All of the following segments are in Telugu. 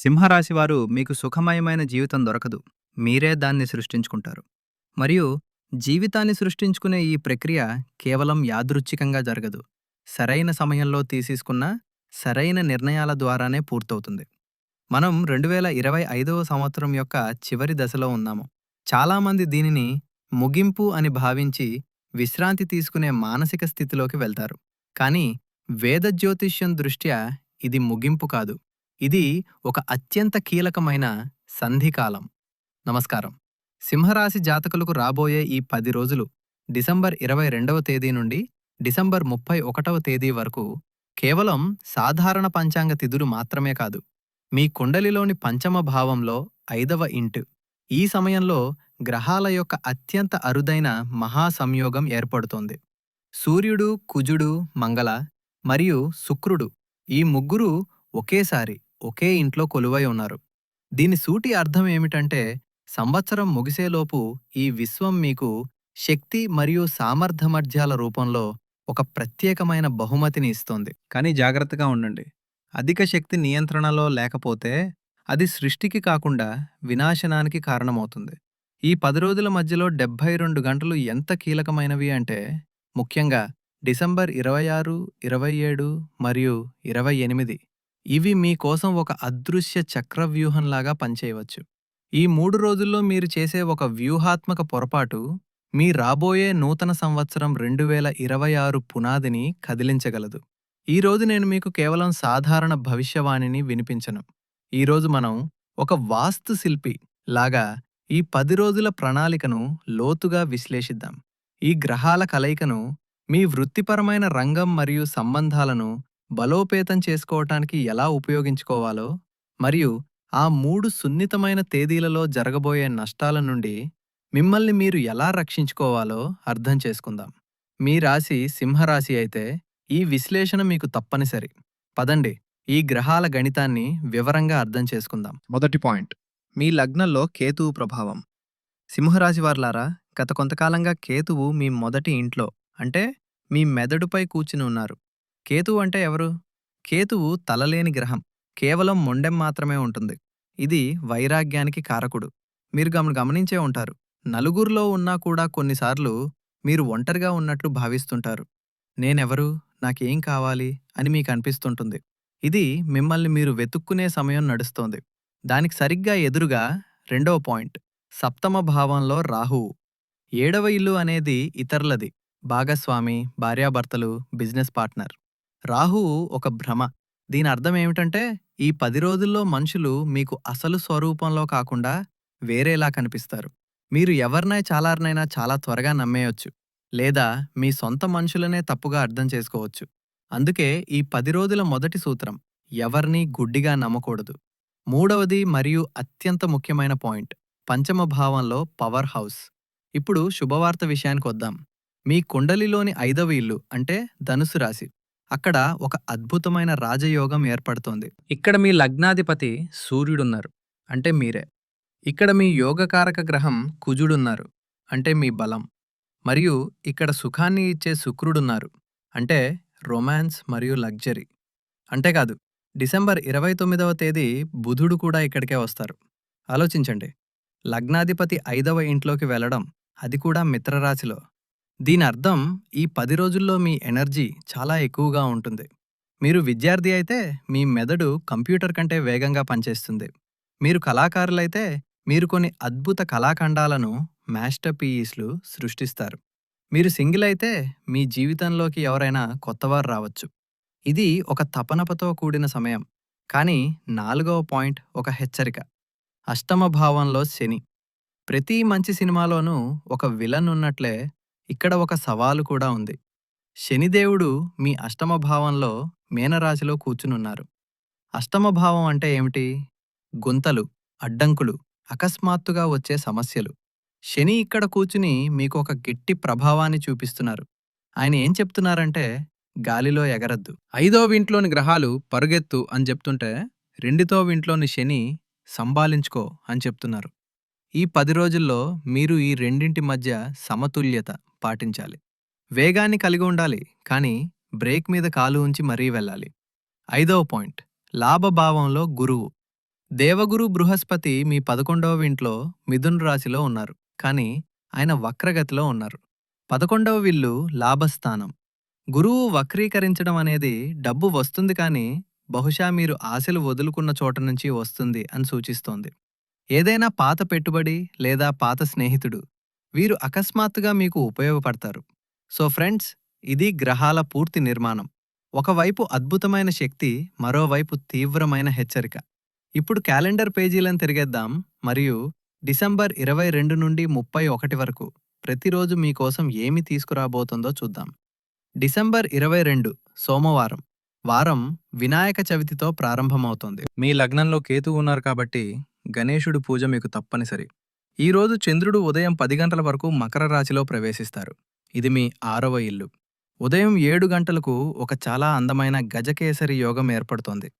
సింహరాశి వారు మీకు సుఖమయమైన జీవితం దొరకదు. మీరే దాన్ని సృష్టించుకుంటారు. మరియు జీవితాన్ని సృష్టించుకునే ఈ ప్రక్రియ కేవలం యాదృచ్ఛికంగా జరగదు. సరైన సమయంలో తీసేసుకున్న సరైన నిర్ణయాల ద్వారానే పూర్తవుతుంది. మనం రెండు వేల ఇరవై ఐదవ సంవత్సరం యొక్క చివరి దశలో ఉన్నాము. చాలామంది దీనిని ముగింపు అని భావించి విశ్రాంతి తీసుకునే మానసిక స్థితిలోకి వెళ్తారు. కానీ వేద జ్యోతిష్యం దృష్ట్యా ఇది ముగింపు కాదు. ఇది ఒక అత్యంత కీలకమైన సంధికాలం. నమస్కారం. సింహరాశి జాతకులకు రాబోయే ఈ పది రోజులు డిసెంబర్ ఇరవై రెండవ తేదీ నుండి డిసెంబర్ ముప్పై ఒకటవ తేదీ వరకు కేవలం సాధారణ పంచాంగ తిథులు మాత్రమే కాదు మీ కుండలిలోని పంచమ భావంలో ఐదవ ఇంటు. ఈ సమయంలో గ్రహాల యొక్క అత్యంత అరుదైన మహాసంయోగం ఏర్పడుతోంది. సూర్యుడు కుజుడు మంగళ మరియు శుక్రుడు ఈ ముగ్గురు ఒకేసారి ఒకే ఇంట్లో కొలువై ఉన్నారు. దీని సూటి అర్థం ఏమిటంటే సంవత్సరం ముగిసేలోపు ఈ విశ్వం మీకు శక్తి మరియు సామర్థ్యమర్ధ్యాల రూపంలో ఒక ప్రత్యేకమైన బహుమతిని ఇస్తోంది. కానీ జాగ్రత్తగా ఉండండి. అధిక శక్తి నియంత్రణలో లేకపోతే అది సృష్టికి కాకుండా వినాశనానికి కారణమవుతుంది. ఈ పది రోజుల మధ్యలో డెబ్భై రెండు గంటలు ఎంత కీలకమైనవి అంటే ముఖ్యంగా డిసెంబర్ ఇరవై ఆరు ఇరవై ఏడు మరియు ఇరవై ఎనిమిది. ఇవి మీకోసం ఒక అదృశ్య చక్రవ్యూహంలాగా పనిచేయవచ్చు. ఈ మూడు రోజుల్లో మీరు చేసే ఒక వ్యూహాత్మక పొరపాటు మీ రాబోయే నూతన సంవత్సరం రెండు వేల ఇరవై ఆరు పునాదిని కదిలించగలదు. ఈ రోజు నేను మీకు కేవలం సాధారణ భవిష్యవాణిని వినిపించను. ఈరోజు మనం ఒక వాస్తుశిల్పి లాగా ఈ పది రోజుల ప్రణాళికను లోతుగా విశ్లేషిద్దాం. ఈ గ్రహాల కలయికను మీ వృత్తిపరమైన రంగం మరియు సంబంధాలను బలోపేతం చేసుకోవటానికి ఎలా ఉపయోగించుకోవాలో మరియు ఆ మూడు సున్నితమైన తేదీలలో జరగబోయే నష్టాల నుండి మిమ్మల్ని మీరు ఎలా రక్షించుకోవాలో అర్థం చేసుకుందాం. మీ రాశి సింహరాశి అయితే ఈ విశ్లేషణ మీకు తప్పనిసరి. పదండి ఈ గ్రహాల గణితాన్ని వివరంగా అర్థం చేసుకుందాం. మొదటి పాయింట్ మీ లగ్నంలో కేతువు ప్రభావం. సింహరాశి వార్లారా గత కొంతకాలంగా కేతువు మీ మొదటి ఇంట్లో అంటే మీ మెదడుపై కూర్చుని ఉన్నారు. కేతువు అంటే ఎవరు? కేతువు తలలేని గ్రహం. కేవలం మొండెం మాత్రమే ఉంటుంది. ఇది వైరాగ్యానికి కారకుడు. మీరు గమ గమనించే ఉంటారు. నలుగురిలో ఉన్నా కూడా కొన్నిసార్లు మీరు ఒంటరిగా ఉన్నట్లు భావిస్తుంటారు. నేనెవరు? నాకేం కావాలి? అని మీకు అనిపిస్తుంటుంది. ఇది మిమ్మల్ని మీరు వెతుక్కునే సమయం నడుస్తోంది. దానికి సరిగ్గా ఎదురుగా రెండవ పాయింట్. సప్తమ భావంలో రాహువు. ఏడవ ఇల్లు అనేది ఇతరులది. భాగస్వామి భార్యాభర్తలు బిజినెస్ పార్ట్నర్. రాహువు ఒక భ్రమ. దీని అర్థం ఏమిటంటే ఈ పది రోజుల్లో మనుషులు మీకు అసలు స్వరూపంలో కాకుండా వేరేలా కనిపిస్తారు. మీరు ఎవరినై చాలారినైనా చాలా త్వరగా నమ్మేయొచ్చు. లేదా మీ సొంత మనుషులనే తప్పుగా అర్థం చేసుకోవచ్చు. అందుకే ఈ పది రోజుల మొదటి సూత్రం ఎవర్నీ గుడ్డిగా నమ్మకూడదు. మూడవది మరియు అత్యంత ముఖ్యమైన పాయింట్ పంచమ భావంలో పవర్ హౌస్. ఇప్పుడు శుభవార్త విషయానికి వద్దాం మీ కుండలిలోని ఐదవ ఇల్లు అంటే ధనుసు రాశి. అక్కడ ఒక అద్భుతమైన రాజయోగం ఏర్పడుతోంది. ఇక్కడ మీ లగ్నాధిపతి సూర్యుడున్నారు అంటే మీరే. ఇక్కడ మీ యోగకారక గ్రహం కుజుడున్నారు అంటే మీ బలం. మరియు ఇక్కడ సుఖాన్ని ఇచ్చే శుక్రుడున్నారు అంటే రొమాన్స్ మరియు లగ్జరీ. అంతేకాదు డిసెంబర్ ఇరవై తొమ్మిదవ తేదీ బుధుడు కూడా ఇక్కడికే వస్తారు. ఆలోచించండి లగ్నాధిపతి ఐదవ ఇంట్లోకి వెళ్ళడం అది కూడా మిత్రరాశిలో. దీని అర్థం ఈ పది రోజుల్లో మీ ఎనర్జీ చాలా ఎక్కువగా ఉంటుంది. మీరు విద్యార్థి అయితే మీ మెదడు కంప్యూటర్ కంటే వేగంగా పనిచేస్తుంది. మీరు కళాకారులైతే మీరు కొన్ని అద్భుత కళాఖండాలను మాస్టర్ పీఈస్లు సృష్టిస్తారు. మీరు సింగిల్ అయితే మీ జీవితంలోకి ఎవరైనా కొత్తవారు రావచ్చు. ఇది ఒక తపనపతో కూడిన సమయం. కానీ నాలుగవ పాయింట్ ఒక హెచ్చరిక. అష్టమ భావంలో శని. ప్రతి మంచి సినిమాలోనూ ఒక విలన్ ఉన్నట్లే ఇక్కడ ఒక సవాలు కూడా ఉంది. శనిదేవుడు మీ అష్టమ భావంలో మీనరాశిలో కూర్చునున్నారు. అష్టమ భావం అంటే ఏమిటి? గుంతలు అడ్డంకులు అకస్మాత్తుగా వచ్చే సమస్యలు. శని ఇక్కడ కూర్చుని మీకు ఒక గట్టి ప్రభావాన్ని చూపిస్తున్నారు. ఆయన ఏం చెప్తున్నారంటే గాలిలో ఎగరద్దు. ఐదో వింట్లోని గ్రహాలు పరుగెత్తు అని చెప్తుంటే రెండితో వింట్లోని శని సంభాలించుకో అని చెప్తున్నారు. ఈ పది రోజుల్లో మీరు ఈ రెండింటి మధ్య సమతుల్యత పాటించాలి. వేగాన్ని కలిగి ఉండాలి కానీ బ్రేక్ మీద కాలు ఉంచి మరీ వెళ్ళాలి. ఐదవ పాయింట్ లాభభావంలో గురువు. దేవగురు బృహస్పతి మీ పదకొండవ ఇంట్లో మిథున్ రాశిలో ఉన్నారు కానీ ఆయన వక్రగతిలో ఉన్నారు. పదకొండవ విల్లు లాభస్థానం. గురువు వక్రీకరించడం అనేది డబ్బు వస్తుంది కానీ బహుశా మీరు ఆశలు వదులుకున్న చోట నుంచి వస్తుంది అని సూచిస్తోంది. ఏదైనా పాత పెట్టుబడి లేదా పాత స్నేహితుడు వీరు అకస్మాత్తుగా మీకు ఉపయోగపడతారు. సో ఫ్రెండ్స్ ఇది గ్రహాల పూర్తి నిర్మాణం. ఒకవైపు అద్భుతమైన శక్తి మరోవైపు తీవ్రమైన హెచ్చరిక. ఇప్పుడు క్యాలెండర్ పేజీలను తిరిగేద్దాం. మరియు డిసెంబర్ ఇరవై రెండు నుండి ముప్పై ఒకటి వరకు ప్రతిరోజు మీకోసం ఏమి తీసుకురాబోతుందో చూద్దాం. డిసెంబర్ ఇరవై రెండు సోమవారం. వారం వినాయక చవితితో ప్రారంభమవుతోంది. మీ లగ్నంలో కేతువు ఉన్నారు కాబట్టి గణేశుడు పూజ మీకు తప్పనిసరి. ఈరోజు చంద్రుడు ఉదయం పది గంటల వరకు మకర రాశిలో ప్రవేశిస్తారు. ఇది మీ ఆరవ ఇల్లు. ఉదయం ఏడు గంటలకు ఒక చాలా అందమైన గజకేసరి యోగం ఏర్పడుతోంది.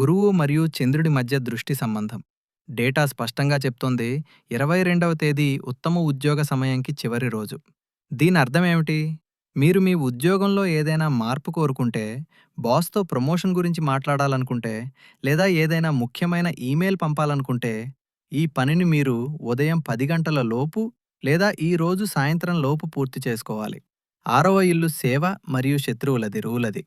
గురువు మరియు చంద్రుడి మధ్య దృష్టి సంబంధం. డేటా స్పష్టంగా చెప్తోంది ఇరవై రెండవ తేదీ ఉత్తమ ఉద్యోగ సమయంకి చివరి రోజు. దీని అర్థమేమిటి మీరు మీ ఉద్యోగంలో ఏదైనా మార్పు కోరుకుంటే బాస్తో ప్రమోషన్ గురించి మాట్లాడాలనుకుంటే లేదా ఏదైనా ముఖ్యమైన ఈమెయిల్ పంపాలనుకుంటే ఈ పనిని మీరు ఉదయం పది గంటల లోపు లేదా ఈ రోజు సాయంత్రం లోపు పూర్తి చేసుకోవాలి. ఆరవ ఇల్లు సేవ మరియు శత్రువులది రూలది.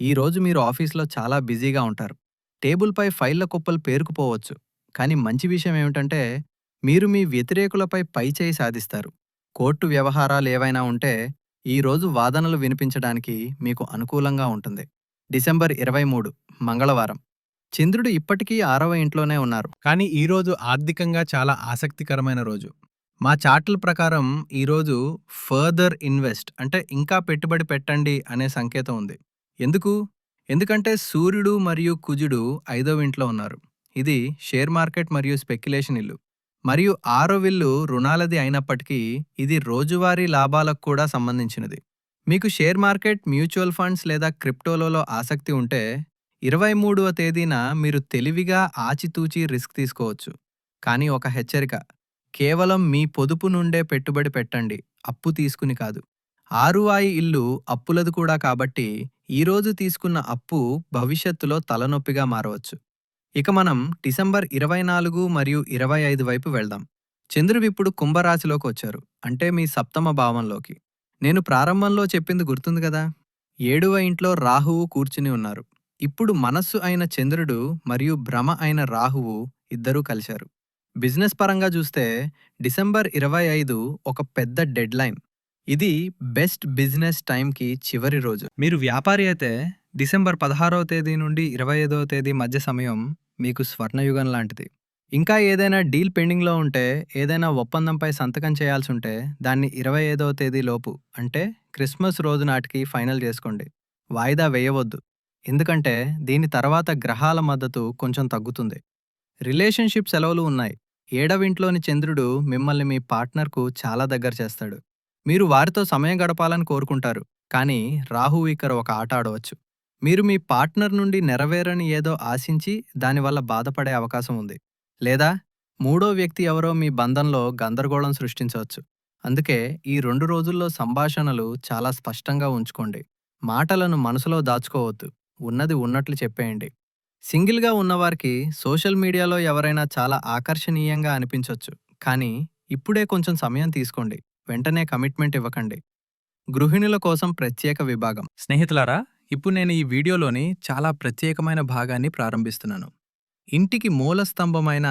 ఈ రోజు మీరు ఆఫీసులో చాలా బిజీగా ఉంటారు. టేబుల్పై ఫైళ్ళ కుప్పలు పేరుకుపోవచ్చు. కానీ మంచి విషయం ఏమిటంటే మీరు మీ వ్యతిరేకులపై పైచేయి సాధిస్తారు. కోర్టు వ్యవహారాలు ఏవైనా ఉంటే ఈ రోజు వాదనలు వినిపించడానికి మీకు అనుకూలంగా ఉంటుంది. డిసెంబర్ ఇరవై మూడు మంగళవారం. చంద్రుడు ఇప్పటికీ ఆరవ ఇంట్లోనే ఉన్నారు. కానీ ఈరోజు ఆర్థికంగా చాలా ఆసక్తికరమైన రోజు. మా చాట్ల ప్రకారం ఈరోజు ఫర్దర్ ఇన్వెస్ట్ అంటే ఇంకా పెట్టుబడి పెట్టండి అనే సంకేతం ఉంది. ఎందుకు? ఎందుకంటే సూర్యుడు మరియు కుజుడు ఐదవ ఇంట్లో ఉన్నారు. ఇది షేర్ మార్కెట్ మరియు స్పెక్యులేషన్ ఇల్లు. మరియు ఆరో విల్లు రుణాలది అయినప్పటికీ ఇది రోజువారీ లాభాలకు కూడా సంబంధించినది. మీకు షేర్ మార్కెట్ మ్యూచువల్ ఫండ్స్ లేదా క్రిప్టోలలో ఆసక్తి ఉంటే ఇరవై మూడవ తేదీన మీరు తెలివిగా ఆచితూచి రిస్క్ తీసుకోవచ్చు. కానీ ఒక హెచ్చరిక కేవలం మీ పొదుపు నుండే పెట్టుబడి పెట్టండి అప్పు తీసుకుని కాదు. ఆరువాయి ఇల్లు అప్పులది కూడా కాబట్టి ఈరోజు తీసుకున్న అప్పు భవిష్యత్తులో తలనొప్పిగా మారవచ్చు. ఇక మనం డిసెంబర్ ఇరవై నాలుగు మరియు ఇరవై ఐదు వైపు వెళ్దాం. చంద్రుడు ఇప్పుడు కుంభరాశిలోకి వచ్చారు. అంటే మీ సప్తమ భావంలోకి. నేను ప్రారంభంలో చెప్పింది గుర్తుంది కదా? ఏడవ ఇంట్లో రాహువు కూర్చుని ఉన్నారు. ఇప్పుడు మనస్సు అయిన చంద్రుడు మరియు భ్రమ అయిన రాహువు ఇద్దరూ కలిశారు. బిజినెస్ పరంగా చూస్తే డిసెంబర్ ఇరవై ఐదు ఒక పెద్ద డెడ్ లైన్ ఇది బెస్ట్ బిజినెస్ టైంకి చివరి రోజు. మీరు వ్యాపారి అయితే డిసెంబర్ పదహారవ తేదీ నుండి ఇరవై ఐదవ తేదీ మధ్య సమయం మీకు స్వర్ణయుగం లాంటిది. ఇంకా ఏదైనా డీల్ పెండింగ్లో ఉంటే ఏదైనా ఒప్పందంపై సంతకం చేయాల్సి ఉంటే దాన్ని ఇరవై ఐదవ తేదీ లోపు అంటే క్రిస్మస్ రోజు నాటికి ఫైనల్ చేసుకోండి. వాయిదా వేయవద్దు. ఎందుకంటే దీని తర్వాత గ్రహాల మద్దతు కొంచెం తగ్గుతుంది. రిలేషన్షిప్ సెలవులు ఉన్నాయి. ఏడవింట్లోని చంద్రుడు మిమ్మల్ని మీ పార్ట్నర్కు చాలా దగ్గర చేస్తాడు. మీరు వారితో సమయం గడపాలని కోరుకుంటారు. కానీ రాహు ఇక్కడ ఒక ఆట ఆడవచ్చు. మీరు మీ పార్ట్నర్ నుండి నెరవేరని ఏదో ఆశించి దానివల్ల బాధపడే అవకాశం ఉంది. లేదా మూడో వ్యక్తి ఎవరో మీ బంధంలో గందరగోళం సృష్టించవచ్చు. అందుకే ఈ రెండు రోజుల్లో సంభాషణలు చాలా స్పష్టంగా ఉంచుకోండి. మాటలను మనసులో దాచుకోవద్దు. ఉన్నది ఉన్నట్లు చెప్పేయండి. సింగిల్గా ఉన్నవారికి సోషల్ మీడియాలో ఎవరైనా చాలా ఆకర్షణీయంగా అనిపించొచ్చు. కానీ ఇప్పుడే కొంచెం సమయం తీసుకోండి. వెంటనే కమిట్మెంట్ ఇవ్వకండి. గృహిణుల కోసం ప్రత్యేక విభాగం. స్నేహితులారా ఇప్పుడు నేను ఈ వీడియోలోని చాలా ప్రత్యేకమైన భాగాన్ని ప్రారంభిస్తున్నాను. ఇంటికి మూల స్తంభమైన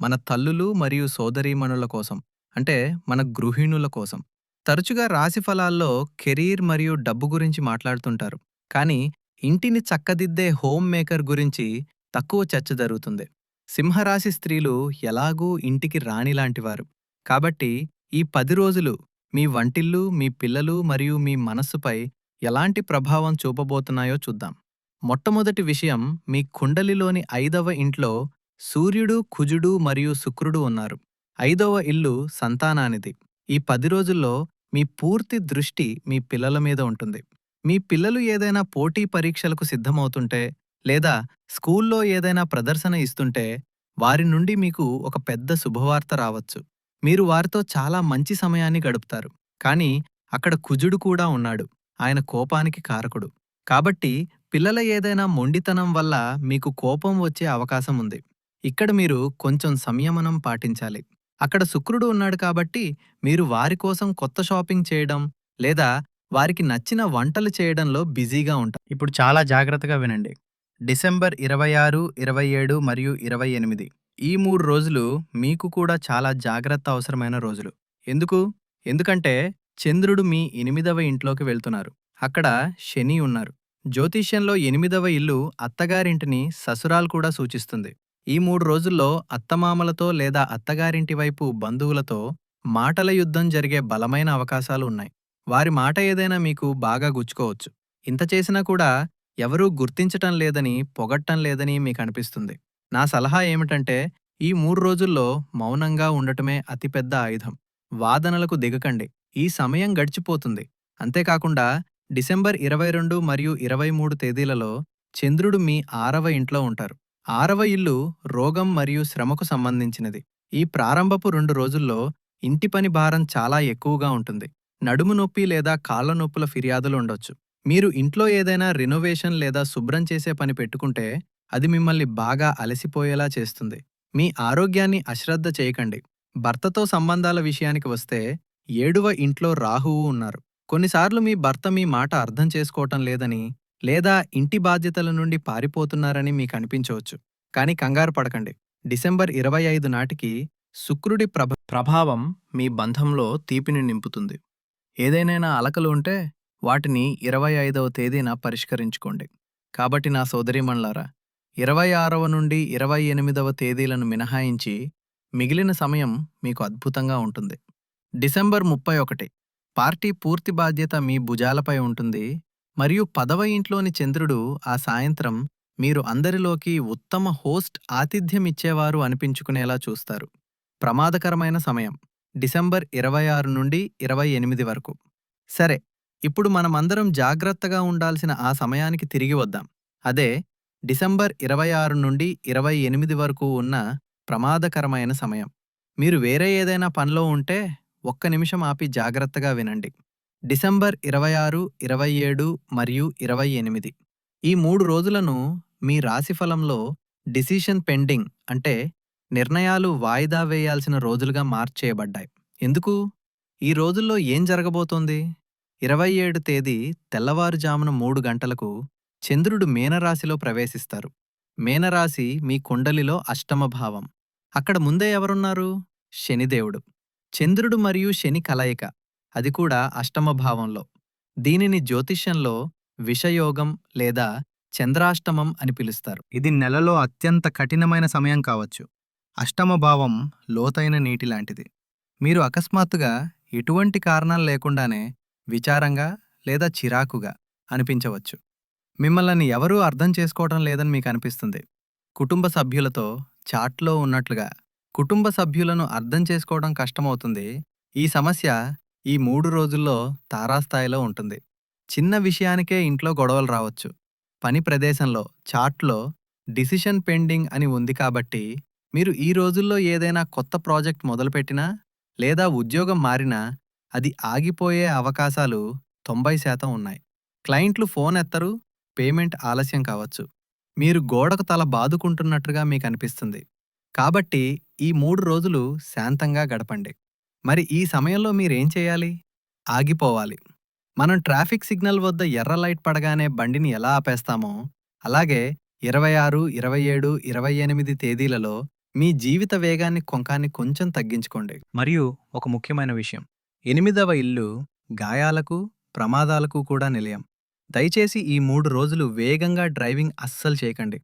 మన తల్లులు మరియు సోదరీమణుల కోసం అంటే మన గృహిణుల కోసం. తరచుగా రాశి ఫలాల్లో కెరీర్ మరియు డబ్బు గురించి మాట్లాడుతుంటారు. కానీ ఇంటిని చక్కదిద్దే హోమ్ మేకర్ గురించి తక్కువ చర్చ జరుగుతుంది. సింహరాశి స్త్రీలు ఎలాగూ ఇంటికి రాణి లాంటివారు కాబట్టి ఈ పది రోజులు మీ వంటిల్లు మీ పిల్లలు మరియు మీ మనస్సుపై ఎలాంటి ప్రభావం చూపబోతున్నాయో చూద్దాం. మొట్టమొదటి విషయం మీ కుండలిలోని ఐదవ ఇంట్లో సూర్యుడు కుజుడు మరియు శుక్రుడు ఉన్నారు. ఐదవ ఇల్లు సంతానానిది. ఈ పది రోజుల్లో మీ పూర్తి దృష్టి మీ పిల్లల మీద ఉంటుంది. మీ పిల్లలు ఏదైనా పోటీ పరీక్షలకు సిద్ధమవుతుంటే లేదా స్కూల్లో ఏదైనా ప్రదర్శన ఇస్తుంటే వారి నుండి మీకు ఒక పెద్ద శుభవార్త రావచ్చు. మీరు వారితో చాలా మంచి సమయాన్ని గడుపుతారు. కానీ అక్కడ కుజుడు కూడా ఉన్నాడు. ఆయన కోపానికి కారకుడు. కాబట్టి పిల్లల ఏదైనా మొండితనం వల్ల మీకు కోపం వచ్చే అవకాశం ఉంది. ఇక్కడ మీరు కొంచెం సంయమనం పాటించాలి. అక్కడ శుక్రుడు ఉన్నాడు కాబట్టి మీరు వారి కోసం కొత్త షాపింగ్ చేయడం లేదా వారికి నచ్చిన వంటలు చేయడంలో బిజీగా ఉంటారు. ఇప్పుడు చాలా జాగ్రత్తగా వినండి. డిసెంబర్ ఇరవై ఆరు ఇరవై ఏడు మరియు ఇరవై ఎనిమిది. ఈ మూడు రోజులు మీకు కూడా చాలా జాగ్రత్త అవసరమైన రోజులు. ఎందుకు? ఎందుకంటే చంద్రుడు మీ ఎనిమిదవ ఇంట్లోకి వెళ్తున్నారు. అక్కడ శని ఉన్నారు. జ్యోతిష్యంలో ఎనిమిదవ ఇల్లు అత్తగారింటిని ససురాలు కూడా సూచిస్తుంది. ఈ మూడు రోజుల్లో అత్తమామలతో లేదా అత్తగారింటి వైపు బంధువులతో మాటల యుద్ధం జరిగే బలమైన అవకాశాలు ఉన్నాయి. వారి మాట ఏదైనా మీకు బాగా గుచ్చుకోవచ్చు. ఇంత చేసినా కూడా ఎవరూ గుర్తించటం లేదని పొగట్టం లేదని మీకు అనిపిస్తుంది. నా సలహా ఏమిటంటే ఈ మూడు రోజుల్లో మౌనంగా ఉండటమే అతిపెద్ద ఆయుధం. వాదనలకు దిగకండి. ఈ సమయం గడిచిపోతుంది. అంతేకాకుండా డిసెంబర్ ఇరవై రెండు మరియు ఇరవై మూడు తేదీలలో చంద్రుడు మీ ఆరవ ఇంట్లో ఉంటారు. ఆరవ ఇల్లు రోగం మరియు శ్రమకు సంబంధించినది. ఈ ప్రారంభపు రెండు రోజుల్లో ఇంటి పని భారం చాలా ఎక్కువగా ఉంటుంది. నడుము నొప్పి లేదా కాళ్ళ నొప్పుల ఫిర్యాదులు ఉండొచ్చు. మీరు ఇంట్లో ఏదైనా రినోవేషన్ లేదా శుభ్రం చేసే పని పెట్టుకుంటే అది మిమ్మల్ని బాగా అలసిపోయేలా చేస్తుంది. మీ ఆరోగ్యాన్ని అశ్రద్ధ చేయకండి. భర్తతో సంబంధాల విషయానికి వస్తే ఏడువ ఇంట్లో రాహువు ఉన్నారు. కొన్నిసార్లు మీ భర్త మీ మాట అర్థం చేసుకోవటం లేదని లేదా ఇంటి బాధ్యతల నుండి పారిపోతున్నారని మీకు అనిపించవచ్చు. కానీ కంగారు పడకండి. డిసెంబర్ ఇరవై ఐదు నాటికి శుక్రుడి ప్రభ ప్రభావం మీ బంధంలో తీపిని నింపుతుంది. ఏదైనా అలకలు ఉంటే వాటిని ఇరవై ఐదవ తేదీన పరిష్కరించుకోండి. కాబట్టి నా సోదరీమణ్లారా ఇరవై ఆరవ నుండి ఇరవై ఎనిమిదవ తేదీలను మినహాయించి మిగిలిన సమయం మీకు అద్భుతంగా ఉంటుంది. డిసెంబర్ ముప్పై ఒకటి. పార్టీ పూర్తి బాధ్యత మీ భుజాలపై ఉంటుంది. మరియు పదవ ఇంట్లోని చంద్రుడు ఆ సాయంత్రం మీరు అందరిలోకి ఉత్తమ హోస్ట్ ఆతిథ్యమిచ్చేవారు అనిపించుకునేలా చూస్తారు. ప్రమాదకరమైన సమయం. డిసెంబర్ ఇరవై ఆరు నుండి ఇరవై ఎనిమిది వరకు. సరే ఇప్పుడు మనమందరం జాగ్రత్తగా ఉండాల్సిన ఆ సమయానికి తిరిగి వద్దాం. అదే డిసెంబర్ ఇరవై ఆరు నుండి ఇరవై ఎనిమిది వరకు ఉన్న ప్రమాదకరమైన సమయం. మీరు వేరే ఏదైనా పనిలో ఉంటే ఒక్క నిమిషం ఆపి జాగ్రత్తగా వినండి. డిసెంబర్ ఇరవై ఆరు ఇరవై ఏడు మరియు ఇరవై ఎనిమిది. ఈ మూడు రోజులను మీ రాశిఫలంలో డిసిషన్ పెండింగ్ అంటే నిర్ణయాలు వాయిదా వేయాల్సిన రోజులుగా మార్చేయబడ్డాయి. ఎందుకు? ఈ రోజుల్లో ఏం జరగబోతోంది? ఇరవై ఏడు తేదీ తెల్లవారుజామున మూడు గంటలకు చంద్రుడు మీనరాశిలో ప్రవేశిస్తారు. మీనరాశి మీ కుండలిలో అష్టమ భావం అక్కడ ముందే ఎవరున్నారు? శనిదేవుడు. చంద్రుడు మరియు శని కలయిక. అది కూడా అష్టమ భావంలో. దీనిని జ్యోతిష్యంలో విషయోగం లేదా చంద్రాష్టమం అని పిలుస్తారు. ఇది నెలలో అత్యంత కఠినమైన సమయం కావచ్చు. అష్టమ భావం లోతైన నీటి లాంటిది. మీరు అకస్మాత్తుగా ఎటువంటి కారణాలు లేకుండానే విచారంగా లేదా చిరాకుగా అనిపించవచ్చు. మిమ్మల్ని ఎవరూ అర్థం చేసుకోవటం లేదని మీకు అనిపిస్తుంది. కుటుంబ సభ్యులతో చాట్లో ఉన్నట్లుగా కుటుంబ సభ్యులను అర్థం చేసుకోవడం కష్టమవుతుంది. ఈ సమస్య ఈ మూడు రోజుల్లో తారాస్థాయిలో ఉంటుంది. చిన్న విషయానికే ఇంట్లో గొడవలు రావచ్చు. పని ప్రదేశంలో చాట్లో డిసిషన్ పెండింగ్ అని ఉంది కాబట్టి మీరు ఈ రోజుల్లో ఏదైనా కొత్త ప్రాజెక్ట్ మొదలుపెట్టినా లేదా ఉద్యోగం మారినా అది ఆగిపోయే అవకాశాలు తొంభై శాతం ఉన్నాయి. క్లయింట్లు ఫోన్ ఎత్తరు పేమెంట్ ఆలస్యం కావచ్చు. మీరు గోడకు తల బాదుకుంటున్నట్టుగా మీకు అనిపిస్తుంది. కాబట్టి ఈ మూడు రోజులు శాంతంగా గడపండి. మరి ఈ సమయంలో మీరేం చేయాలి? ఆగిపోవాలి. మనం ట్రాఫిక్ సిగ్నల్ వద్ద ఎర్ర లైట్ పడగానే బండిని ఎలా ఆపేస్తామో అలాగే ఇరవై ఆరు ఇరవై ఏడు ఇరవై ఎనిమిది తేదీలలో మీ జీవిత వేగాన్ని కొంకాన్ని కొంచెం తగ్గించుకోండి. మరియు ఒక ముఖ్యమైన విషయం. ఎనిమిదవ ఇల్లు గాయాలకు ప్రమాదాలకు కూడా నిలయం. దయచేసి ఈ మూడు రోజులు వేగంగా డ్రైవింగ్ అస్సలు చేయకండి.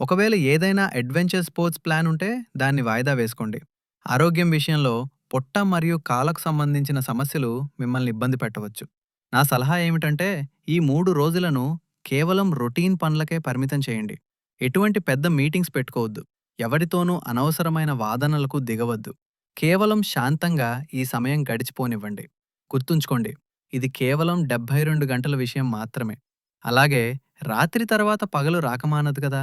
ఒకవేళ ఏదైనా అడ్వెంచర్ స్పోర్ట్స్ ప్లాన్ ఉంటే దాన్ని వాయిదా వేసుకోండి. ఆరోగ్యం విషయంలో పొట్ట మరియు కాలకు సంబంధించిన సమస్యలు మిమ్మల్ని ఇబ్బంది పెట్టవచ్చు. నా సలహా ఏమిటంటే ఈ మూడు రోజులను కేవలం రొటీన్ పనులకే పరిమితం చేయండి. ఎటువంటి పెద్ద మీటింగ్స్ పెట్టుకోవద్దు. ఎవరితోనూ అనవసరమైన వాదనలకు దిగవద్దు. కేవలం శాంతంగా ఈ సమయం గడిచిపోనివ్వండి. గుర్తుంచుకోండి ఇది కేవలం డెబ్భై రెండు గంటల విషయం మాత్రమే. అలాగే రాత్రి తర్వాత పగలు రాకమానదు కదా!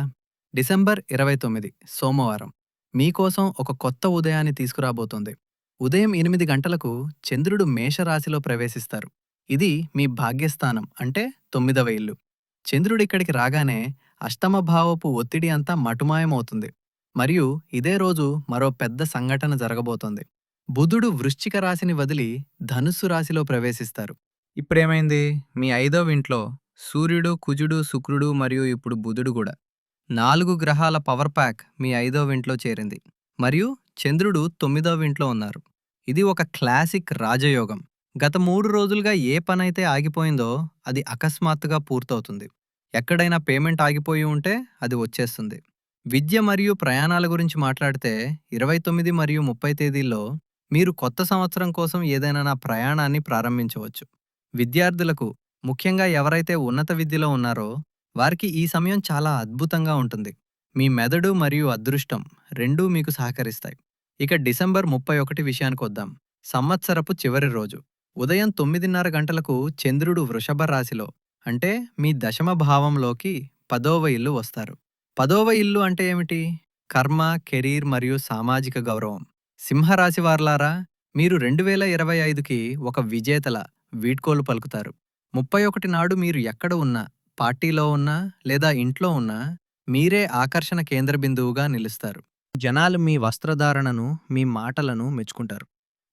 డిసెంబర్ ఇరవై తొమ్మిది సోమవారం. మీకోసం ఒక కొత్త ఉదయాన్ని తీసుకురాబోతోంది. ఉదయం ఎనిమిది గంటలకు చంద్రుడు మేషరాశిలో ప్రవేశిస్తారు. ఇది మీ భాగ్యస్థానం అంటే తొమ్మిదవ ఇల్లు. చంద్రుడు ఇక్కడికి రాగానే అష్టమ భావపు ఒత్తిడి అంతా మటుమాయమవుతుంది. మరియు ఇదే రోజు మరో పెద్ద సంఘటన జరగబోతోంది. బుధుడు వృశ్చిక రాశిని వదిలి ధనుస్సు రాశిలో ప్రవేశిస్తారు. ఇప్పుడేమైంది? మీ ఐదవ ఇంట్లో సూర్యుడు కుజుడు శుక్రుడు మరియు ఇప్పుడు బుధుడు కూడా. నాలుగు గ్రహాల పవర్ ప్యాక్ మీ ఐదవ ఇంట్లో చేరింది. మరియు చంద్రుడు తొమ్మిదవ ఇంట్లో ఉన్నారు. ఇది ఒక క్లాసిక్ రాజయోగం. గత మూడు రోజులుగా ఏ పనైతే ఆగిపోయిందో అది అకస్మాత్తుగా పూర్తవుతుంది. ఎక్కడైనా పేమెంట్ ఆగిపోయి ఉంటే అది వచ్చేస్తుంది. విద్య మరియు ప్రయాణాల గురించి మాట్లాడితే ఇరవై తొమ్మిది మరియు ముప్పై తేదీల్లో మీరు కొత్త సంవత్సరం కోసం ఏదైనా నా ప్రయాణాన్ని ప్రారంభించవచ్చు. విద్యార్థులకు ముఖ్యంగా ఎవరైతే ఉన్నత విద్యలో ఉన్నారో వారికి ఈ సమయం చాలా అద్భుతంగా ఉంటుంది. మీ మెదడు మరియు అదృష్టం రెండూ మీకు సహకరిస్తాయి. ఇక డిసెంబర్ ముప్పై ఒకటి విషయానికి వద్దాం. సంవత్సరపు చివరి రోజు. ఉదయం తొమ్మిదిన్నర గంటలకు చంద్రుడు వృషభ రాశిలో అంటే మీ దశమ భావంలోకి పదోవ ఇల్లు వస్తారు. పదోవ ఇల్లు అంటే ఏమిటి? కర్మ కెరీర్ మరియు సామాజిక గౌరవం. సింహరాశి వార్లారా మీరు రెండు వేల ఇరవై ఐదుకి ఒక విజేతల వీడ్కోలు పలుకుతారు. ముప్పై ఒకటి నాడు మీరు ఎక్కడ ఉన్నా పార్టీలో ఉన్నా లేదా ఇంట్లో ఉన్నా మీరే ఆకర్షణ కేంద్ర బిందువుగా నిలుస్తారు. జనాలు మీ వస్త్రధారణను మీ మాటలను మెచ్చుకుంటారు.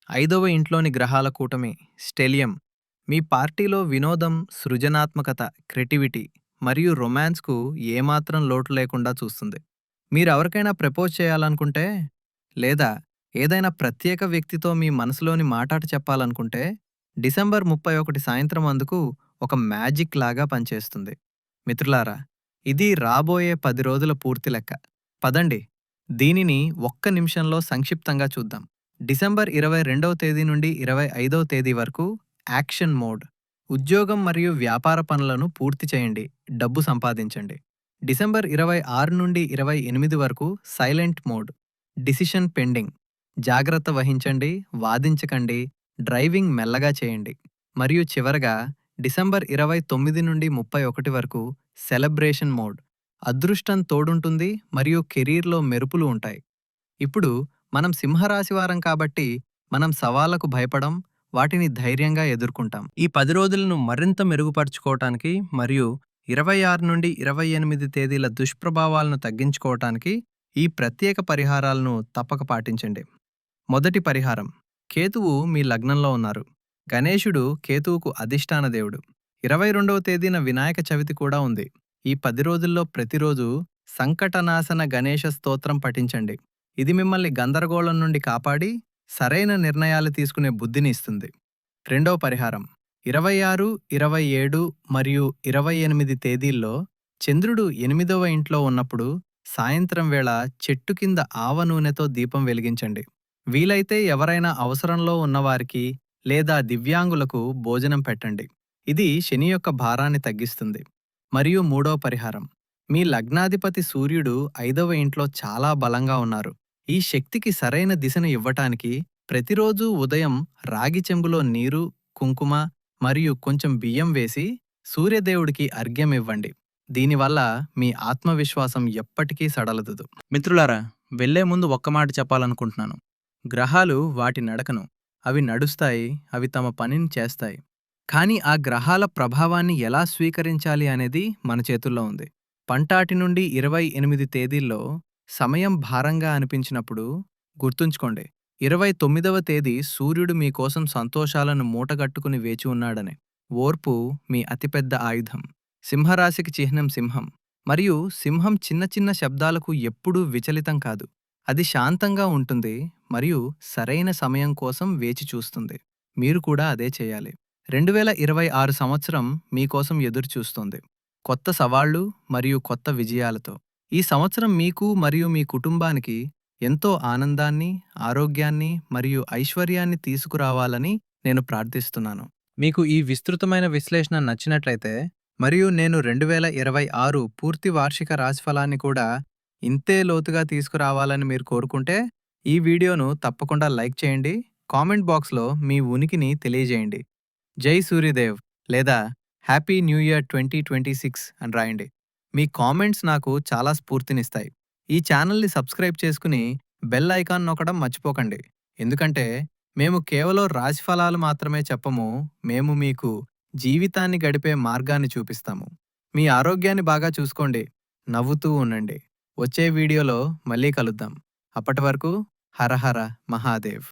ఐదవ ఇంట్లోని గ్రహాల కూటమి స్టెలియం. మీ పార్టీలో వినోదం సృజనాత్మకత క్రియేటివిటీ మరియు రొమాన్స్కు ఏమాత్రం లోటు లేకుండా చూస్తుంది. మీరు ఎవరికైనా ప్రపోజ్ చేయాలనుకుంటే లేదా ఏదైనా ప్రత్యేక వ్యక్తితో మీ మనసులోని మాటాట చెప్పాలనుకుంటే డిసెంబర్ ముప్పై ఒకటి సాయంత్రం అందుకు ఒక మ్యాజిక్ లాగా పనిచేస్తుంది. మిత్రులారా ఇది రాబోయే పది రోజుల పూర్తి లెక్క. పదండి దీనిని ఒక్క నిమిషంలో సంక్షిప్తంగా చూద్దాం. డిసెంబర్ ఇరవై రెండవ తేదీ నుండి ఇరవై ఐదవ తేదీ వరకు యాక్షన్ మోడ్. ఉద్యోగం మరియు వ్యాపార పనులను పూర్తి చేయండి. డబ్బు సంపాదించండి. డిసెంబర్ ఇరవై ఆరు నుండి ఇరవై ఎనిమిది వరకు సైలెంట్ మోడ్. Decision pending. జాగ్రత్త వహించండి వాదించకండి డ్రైవింగ్ మెల్లగా చేయండి. మరియు చివరగా డిసెంబర్ ఇరవై తొమ్మిది నుండి ముప్పై ఒకటి వరకు సెలబ్రేషన్ మోడ్. అదృష్టం తోడుంటుంది మరియు కెరీర్లో మెరుపులు ఉంటాయి. ఇప్పుడు మనం సింహరాశివారం కాబట్టి మనం సవాళ్ళకు భయపడం వాటిని ధైర్యంగా ఎదుర్కొంటాం. ఈ పది రోజులను మరింత మెరుగుపరుచుకోవటానికి మరియు ఇరవై ఆరు నుండి ఇరవై ఎనిమిది తేదీల దుష్ప్రభావాలను తగ్గించుకోవటానికి ఈ ప్రత్యేక పరిహారాలను తప్పక పాటించండి. మొదటి పరిహారం కేతువు మీ లగ్నంలో ఉన్నారు. గణేశుడు కేతువుకు అధిష్టాన దేవుడు. ఇరవై రెండవ తేదీన వినాయక చవితి కూడా ఉంది. ఈ పది రోజుల్లో ప్రతిరోజు సంకటనాశన గణేశ స్తోత్రం పఠించండి. ఇది మిమ్మల్ని గందరగోళం నుండి కాపాడి సరైన నిర్ణయాలు తీసుకునే బుద్ధిని ఇస్తుంది. రెండవ పరిహారం. ఇరవై ఆరు ఇరవై ఏడు మరియు ఇరవై ఎనిమిది తేదీల్లో చంద్రుడు ఎనిమిదవ ఇంట్లో ఉన్నప్పుడు సాయంత్రం వేళ చెట్టు కింద ఆవ నూనెతో దీపం వెలిగించండి. వీలైతే ఎవరైనా అవసరంలో ఉన్నవారికి లేదా దివ్యాంగులకు భోజనం పెట్టండి. ఇది శని యొక్క భారాన్ని తగ్గిస్తుంది. మరియు మూడో పరిహారం. మీ లగ్నాధిపతి సూర్యుడు ఐదవ ఇంట్లో చాలా బలంగా ఉన్నారు. ఈ శక్తికి సరైన దిశను ఇవ్వటానికి ప్రతిరోజూ ఉదయం రాగి చెంబులో నీరు కుంకుమ మరియు కొంచెం బియ్యం వేసి సూర్యదేవుడికి అర్ఘ్యం ఇవ్వండి. దీనివల్ల మీ ఆత్మవిశ్వాసం ఎప్పటికీ సడలదు. మిత్రులారా వెళ్ళే ముందు ఒక్క మాట చెప్పాలనుకుంటున్నాను. గ్రహాలు వాటి నడకను. అవి నడుస్తాయి అవి తమ పనిని చేస్తాయి. కానీ ఆ గ్రహాల ప్రభావాన్ని ఎలా స్వీకరించాలి అనేది మన చేతుల్లో ఉంది. పంటాటి నుండి ఇరవై ఎనిమిది తేదీల్లో సమయం భారంగా అనిపించినప్పుడు గుర్తుంచుకోండి ఇరవై తొమ్మిదవ తేదీ సూర్యుడు మీకోసం సంతోషాలను మూటగట్టుకుని వేచి ఉన్నాడని. ఓర్పు మీ అతిపెద్ద ఆయుధం. సింహరాశికి చిహ్నం సింహం. మరియు సింహం చిన్న చిన్న శబ్దాలకు ఎప్పుడూ విచలితం కాదు. అది శాంతంగా ఉంటుంది మరియు సరైన సమయం కోసం వేచి చూస్తుంది. మీరు కూడా అదే చేయాలి. రెండు వేల ఇరవై ఆరు సంవత్సరం మీకోసం ఎదురుచూస్తుంది కొత్త సవాళ్ళు మరియు కొత్త విజయాలతో. ఈ సంవత్సరం మీకు మరియు మీ కుటుంబానికి ఎంతో ఆనందాన్ని ఆరోగ్యాన్ని మరియు ఐశ్వర్యాన్ని తీసుకురావాలని నేను ప్రార్థిస్తున్నాను. మీకు ఈ విస్తృతమైన విశ్లేషణ నచ్చినట్లయితే మరియు నేను రెండు వేల ఇరవై ఆరు పూర్తి వార్షిక రాశిఫలాన్ని కూడా ఇంతే లోతుగా తీసుకురావాలని మీరు కోరుకుంటే ఈ వీడియోను తప్పకుండా లైక్ చేయండి. కామెంట్ బాక్స్లో మీ ఉనికిని తెలియజేయండి. జై సూర్యదేవ్ లేదా happy new year twenty twenty six అని రాయండి. మీ కామెంట్స్ నాకు చాలా స్ఫూర్తినిస్తాయి. ఈ ఛానల్ని సబ్స్క్రైబ్ చేసుకుని బెల్ ఐకాన్ నొక్కడం మర్చిపోకండి. ఎందుకంటే మేము కేవలం రాశిఫలాలు మాత్రమే చెప్పము మేము మీకు జీవితాన్ని గడిపే మార్గాన్ని చూపిస్తాము. మీ ఆరోగ్యాన్ని బాగా చూసుకోండి. నవ్వుతూ ఉండండి. వచ్చే వీడియోలో మళ్ళీ కలుద్దాం. అప్పటి వరకు హరహర మహాదేవ్.